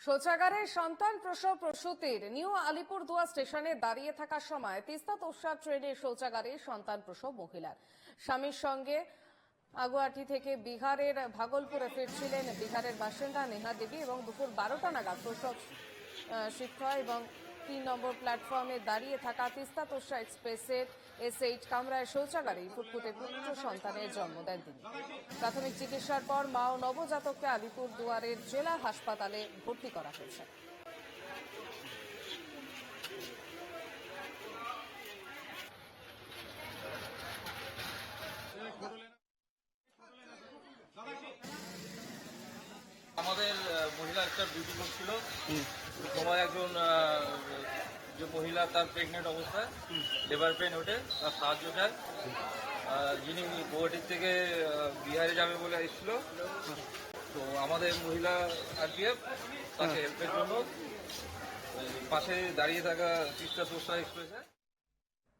শৌচাগারে সন্তান প্রসব প্রসূতির নিউ আলিপুরদুয়ার স্টেশনে দাঁড়িয়ে থাকার সময় তিস্তা তোষা ট্রেনের শৌচাগারে সন্তান প্রসব মহিলার। স্বামীর সঙ্গে আগুয়াটি থেকে বিহারের ভাগলপুরে ফিরছিলেন বিহারের বাসিন্দা নেহা দেবী এবং দুপুর বারোটা নাগাদ প্রসব শিক্ষা এবং তিন নম্বর প্ল্যাটফর্মে দাঁড়িয়ে থাকা তিস্তা তোষা এক্সপ্রেসের এস এইট কামরায় শৌচাগারে ফুটফুটে পুত্র সন্তানের জন্ম দেন তিনি। প্রাথমিক চিকিৎসার পর মা ও নবজাতককে আলিপুর দুয়ারের জেলা হাসপাতালে ভর্তি করা হয়েছে। আমাদের মহিলা একটা ডিউটি করছিল। সময় একজন মহিলা তার প্রেগনেন্ট অবস্থায় লেবার পেন ওঠে তার সাহায্য চায়। যিনি গুয়াহাটির থেকে বিহারে যাবে বলে এসেছিল তো আমাদের মহিলা আরপিএফ তাকে হেল্পের জন্য এই পাশে দাঁড়িয়ে থাকা তিস্তা তোষা এক্সপ্রেসে